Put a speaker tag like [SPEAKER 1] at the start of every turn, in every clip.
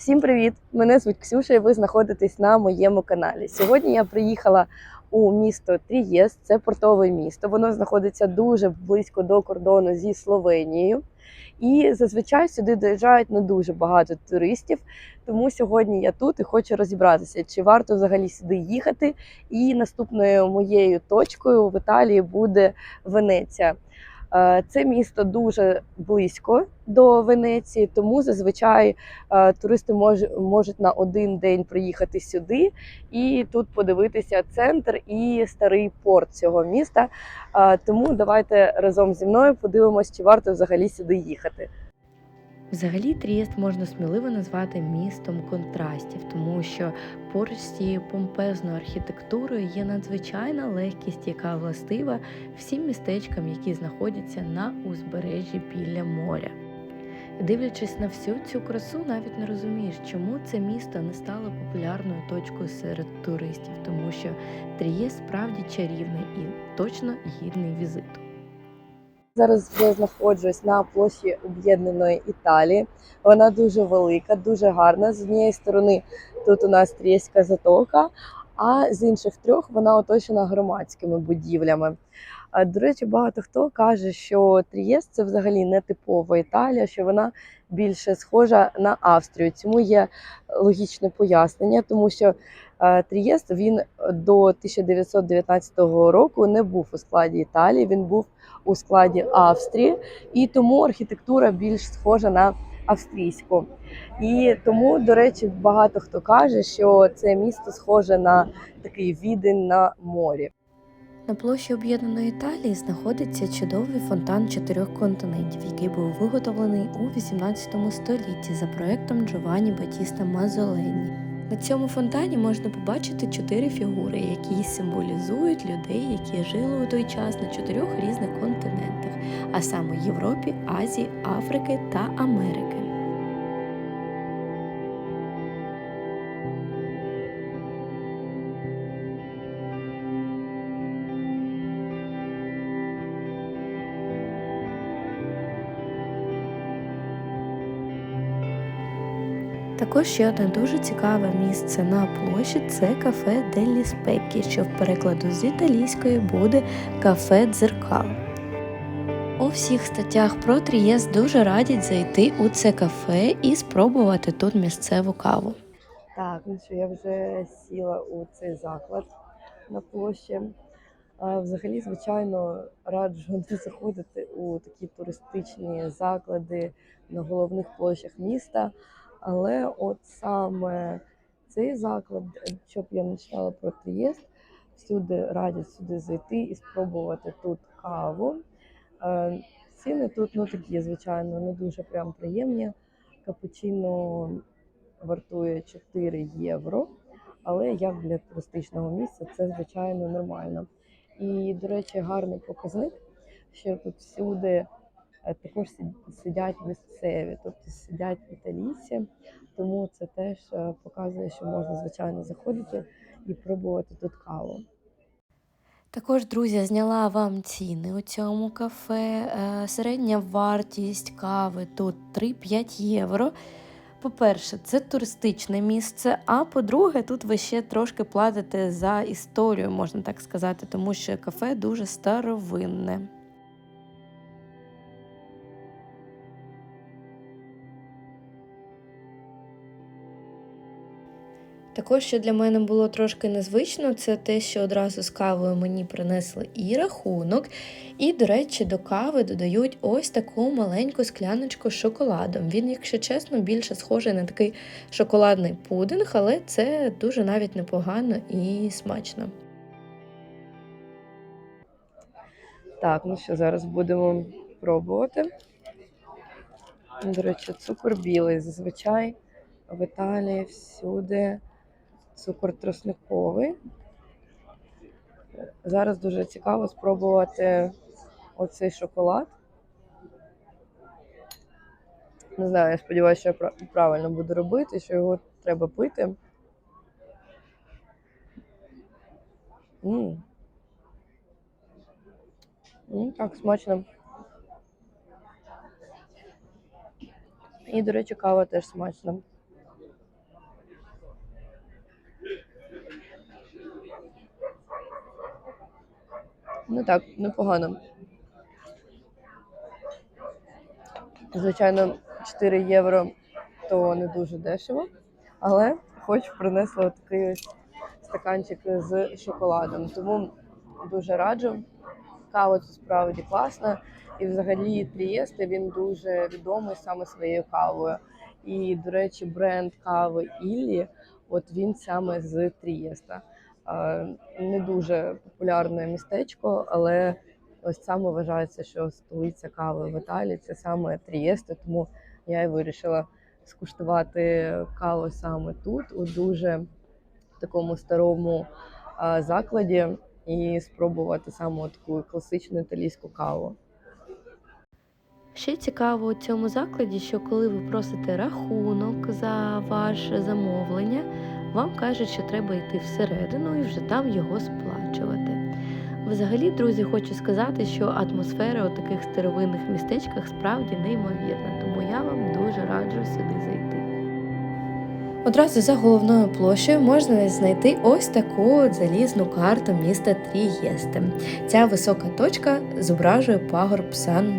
[SPEAKER 1] Всім привіт! Мене звуть Ксюша, і ви знаходитесь на моєму каналі. Сьогодні я приїхала у місто Трієст, це портове місто. Воно знаходиться дуже близько до кордону зі Словенією. І зазвичай сюди доїжджають не дуже багато туристів. Тому сьогодні я тут і хочу розібратися, чи варто взагалі сюди їхати. І наступною моєю точкою в Італії буде Венеція. Е, Це місто дуже близько до Венеції, тому зазвичай е, туристи мож, можуть на один день приїхати сюди і тут подивитися центр і старий порт цього міста. Е, Тому давайте разом зі мною подивимось, чи варто взагалі сюди їхати.
[SPEAKER 2] Взагалі Трієст можна сміливо назвати містом контрастів, тому що поруч з цією помпезною архітектурою є надзвичайна легкість, яка властива всім містечкам, які знаходяться на узбережжі біля моря. Дивлячись на всю цю красу, навіть не розумієш, чому це місто не стало популярною точкою серед туристів, тому що Трієст справді чарівний і точно гідний візиту.
[SPEAKER 1] Зараз я знаходжусь на площі Об'єднаної Італії. Вона дуже велика, дуже гарна. З однієї сторони тут у нас Трієська затока, а з інших трьох вона оточена громадськими будівлями. До речі, багато хто каже, що Трієст це взагалі не типова Італія, що вона більше схожа на Австрію. Цьому є логічне пояснення, тому що Трієст він до 1919 року не був у складі Італії, він був у складі Австрії, і тому архітектура більш схожа на австрійську. І тому, до речі, багато хто каже, що це місто схоже на такий відень на морі.
[SPEAKER 2] На площі Об'єднаної Італії знаходиться чудовий фонтан чотирьох континентів, який був виготовлений у 18 столітті за проектом Джованні Батіста Мазолені. На цьому фонтані можна побачити чотири фігури, які символізують людей, які жили у той час на чотирьох різних континентах, а саме Європі, Азії, Африки та Америки. Також ще одне дуже цікаве місце на площі це кафе Деллі Спеккі, що в перекладу з італійської буде кафе дзеркал. У всіх статтях про Трієст дуже радять зайти у це кафе і спробувати тут місцеву каву.
[SPEAKER 1] Так, ну що я вже сіла у цей заклад на площі. Взагалі, звичайно, раджу не заходити у такі туристичні заклади на головних площах міста. Але от саме цей заклад, щоб я почала про Трієст, всюди радять сюди зайти і спробувати тут каву. Е, Ціни тут ну такі, звичайно, не дуже прям приємні. Капучино вартує 4 євро, але як для туристичного місця це звичайно нормально. І, до речі, гарний показник, що тут всюди також сид- сидять місцеві, тобто сидять італійці, тому це теж е, показує, що можна звичайно заходити і пробувати тут каву.
[SPEAKER 2] Також, друзі, зняла вам ціни у цьому кафе. Е, Середня вартість кави тут 3-5 євро. По-перше, це туристичне місце. А по-друге, тут ви ще трошки платите за історію, можна так сказати, тому що кафе дуже старовинне. Також, що для мене було трошки незвично, це те, що одразу з кавою мені принесли і рахунок, і, до речі, до кави додають ось таку маленьку скляночку з шоколадом. Він, якщо чесно, більше схожий на такий шоколадний пудинг, але це дуже навіть непогано і смачно.
[SPEAKER 1] Так, ну що, зараз будемо пробувати. До речі, цукор білий. Зазвичай в Італії всюди цукор тростниковий. Зараз дуже цікаво спробувати оцей шоколад. Не знаю, я сподіваюся, що я правильно буду робити, що його треба пити. М. М, так, смачно. І, до речі, кава теж смачна. Ну так, непогано. Звичайно, 4 євро то не дуже дешево, але хоч принесла такий ось стаканчик з шоколадом. Тому дуже раджу. Кава тут справді класна. І взагалі Трієсте він дуже відомий саме своєю кавою. І, до речі, бренд кави Іллі, от він саме з Трієста. Не дуже популярне містечко, але ось саме вважається, що столиця кави в Італії це саме Трієсте, тому я і вирішила скуштувати каву саме тут, у дуже такому старому закладі, і спробувати саме таку класичну італійську каву.
[SPEAKER 2] Ще цікаво у цьому закладі, що коли ви просите рахунок за ваше замовлення, вам кажуть, що треба йти всередину і вже там його сплачувати. Взагалі, друзі, хочу сказати, що атмосфера у таких старовинних містечках справді неймовірна, тому я вам дуже раджу сюди зайти. Одразу за головною площею можна знайти ось таку залізну карту міста Трієсте. Ця висока точка зображує пагорб Сан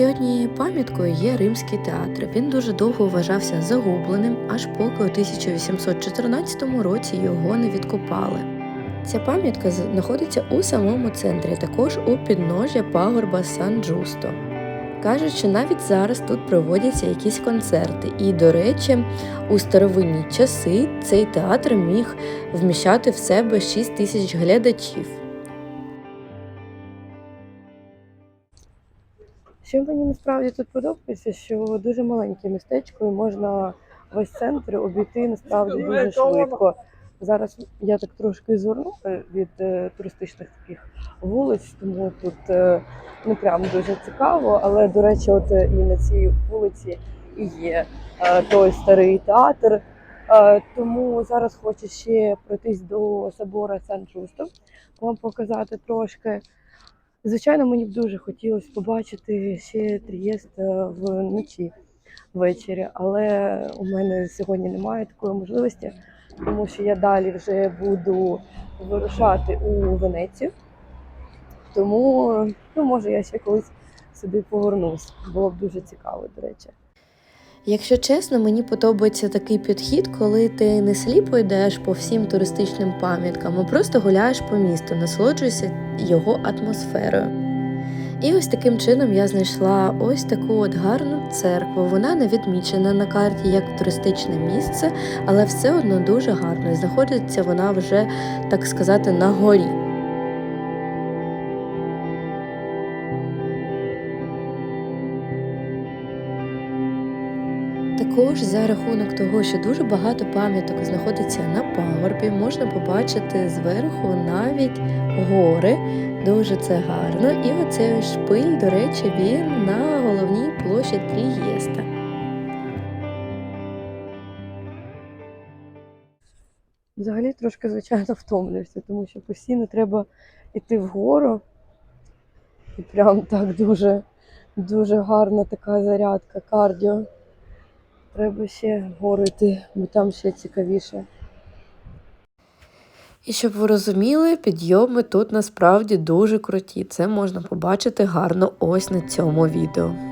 [SPEAKER 2] Ще однією пам'яткою є Римський театр. Він дуже довго вважався загубленим, аж поки у 1814 році його не відкопали. Ця пам'ятка знаходиться у самому центрі, також у підножжя пагорба Сан Джусто. Кажуть, що навіть зараз тут проводяться якісь концерти, і, до речі, у старовинні часи цей театр міг вміщати в себе 6 тисяч глядачів.
[SPEAKER 1] Що мені насправді тут подобається, що дуже маленьке містечко і можна весь центр обійти насправді дуже швидко. Зараз я так трошки зверну від е, туристичних таких вулиць, тому тут е, не прям дуже цікаво. Але до речі, от е, і на цій вулиці і є той старий театр. Тому зараз хочу ще пройтись до собора Сан Джусто, вам показати трошки. Звичайно, мені б дуже хотілося побачити ще Трієст е, вночі ввечері, але у мене сьогодні немає такої можливості, тому що я далі вже буду вирушати у Венецію. Тому, ну, може, я ще колись сюди повернусь. Було б дуже цікаво, до речі.
[SPEAKER 2] Якщо чесно, мені подобається такий підхід, коли ти не сліпо йдеш по всім туристичним пам'яткам, а просто гуляєш по місту, насолоджуєшся його атмосферою. І ось таким чином я знайшла ось таку от гарну церкву. Вона не відмічена на карті як туристичне місце, але все одно дуже гарно. І знаходиться вона вже, так сказати, на горі. Також за рахунок того, що дуже багато пам'яток знаходиться на пагорбі, можна побачити зверху навіть гори. Дуже це гарно. І оцей шпиль, до речі, він на головній площі Трієста.
[SPEAKER 1] Взагалі трошки, звичайно, втомлююся, тому що постійно треба йти вгору. І прям так дуже, дуже гарна така зарядка, кардіо. Треба ще горити, бо там ще цікавіше.
[SPEAKER 2] І щоб ви розуміли, підйоми тут насправді дуже круті. Це можна побачити гарно ось на цьому відео.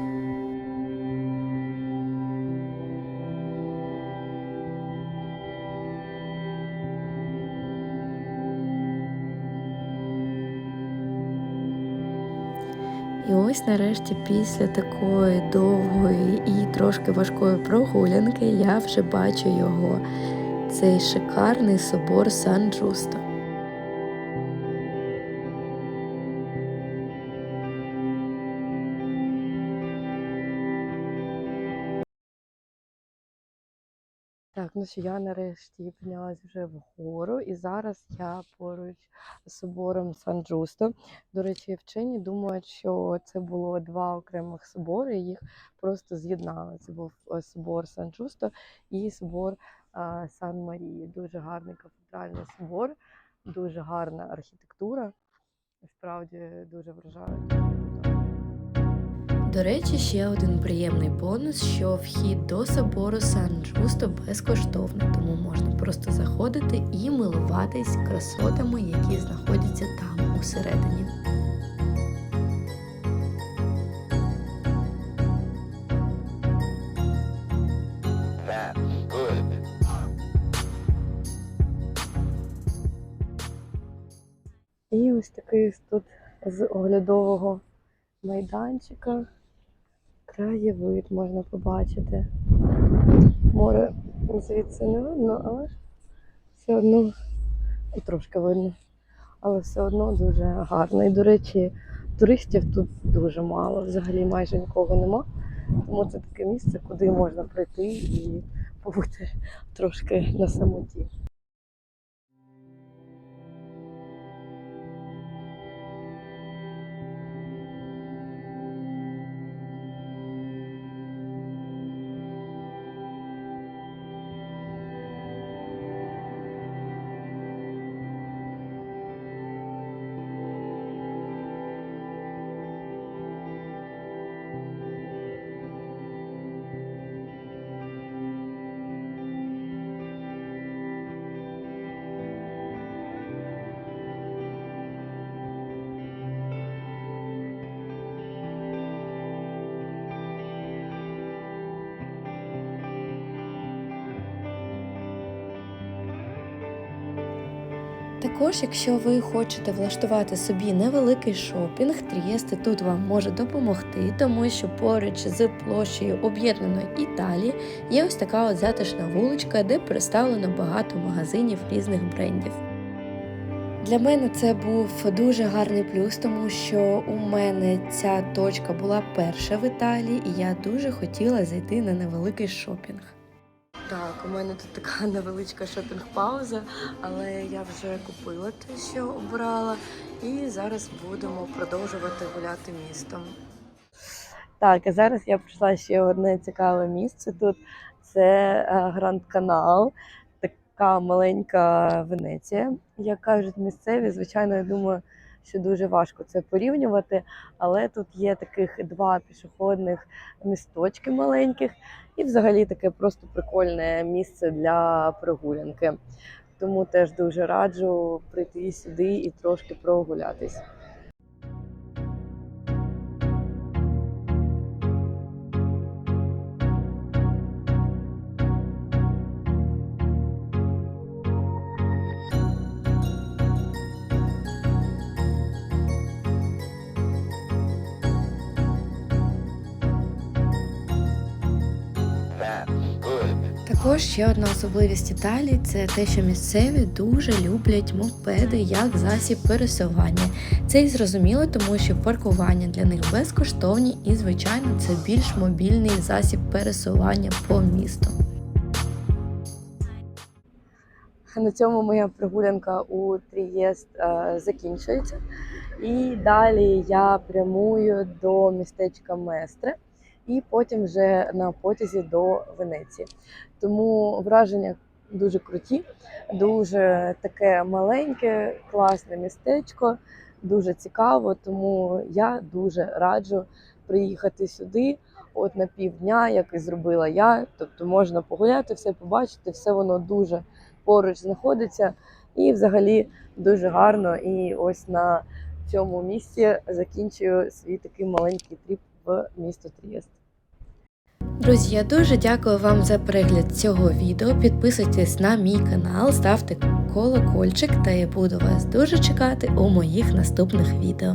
[SPEAKER 2] І ось нарешті після такої довгої і трошки важкої прогулянки я вже бачу його. Цей шикарний собор Сан
[SPEAKER 1] що я нарешті піднялась вже вгору, і зараз я поруч з собором Сан Джусто. До речі, вчені думають, що це було два окремих собори, і їх просто з'єднали. Це був е, собор Сан Джусто і собор е, Сан Марії. Дуже гарний кафедральний собор, дуже гарна архітектура. Справді дуже вражає.
[SPEAKER 2] До речі, ще один приємний бонус, що вхід до собору Сан Джусто безкоштовний, тому можна просто заходити і милуватись красотами, які знаходяться там усередині.
[SPEAKER 1] І ось такий тут з оглядового майданчика краєвид можна побачити. Море звідси не видно, але все одно трошки видно. Але все одно дуже гарно. І, до речі, туристів тут дуже мало, взагалі майже нікого нема. Тому це таке місце, куди можна прийти і побути трошки на самоті.
[SPEAKER 2] Також, якщо ви хочете влаштувати собі невеликий шопінг, Трієсте тут вам може допомогти, тому що поруч з площею об'єднаної Італії є ось така от затишна вуличка, де представлено багато магазинів різних брендів. Для мене це був дуже гарний плюс, тому що у мене ця точка була перша в Італії, і я дуже хотіла зайти на невеликий шопінг. Так, у мене тут така невеличка шопінг-пауза, але я вже купила те, що обрала, і зараз будемо продовжувати гуляти містом.
[SPEAKER 1] Так, а зараз я прийшла ще одне цікаве місце тут. Це е, Гранд Канал, така маленька Венеція, як кажуть місцеві. Звичайно, я думаю, що дуже важко це порівнювати, але тут є таких два пішохідних місточки маленьких, і взагалі таке просто прикольне місце для прогулянки. Тому теж дуже раджу прийти сюди і трошки прогулятись.
[SPEAKER 2] Також ще одна особливість Італії це те, що місцеві дуже люблять мопеди як засіб пересування. Це і зрозуміло, тому що паркування для них безкоштовні і, звичайно, це більш мобільний засіб пересування по місту.
[SPEAKER 1] На цьому моя прогулянка у Трієст е, закінчується. І далі я прямую до містечка Местре і потім вже на потязі до Венеції. Тому враження дуже круті, дуже таке маленьке, класне містечко, дуже цікаво. Тому я дуже раджу приїхати сюди. От на півдня, як і зробила я. Тобто можна погуляти, все побачити, все воно дуже поруч знаходиться, і взагалі дуже гарно. І ось на цьому місці закінчую свій такий маленький тріп в місто Трієст.
[SPEAKER 2] Друзі, я дуже дякую вам за перегляд цього відео. Підписуйтесь на мій канал, ставте колокольчик, та я буду вас дуже чекати у моїх наступних відео.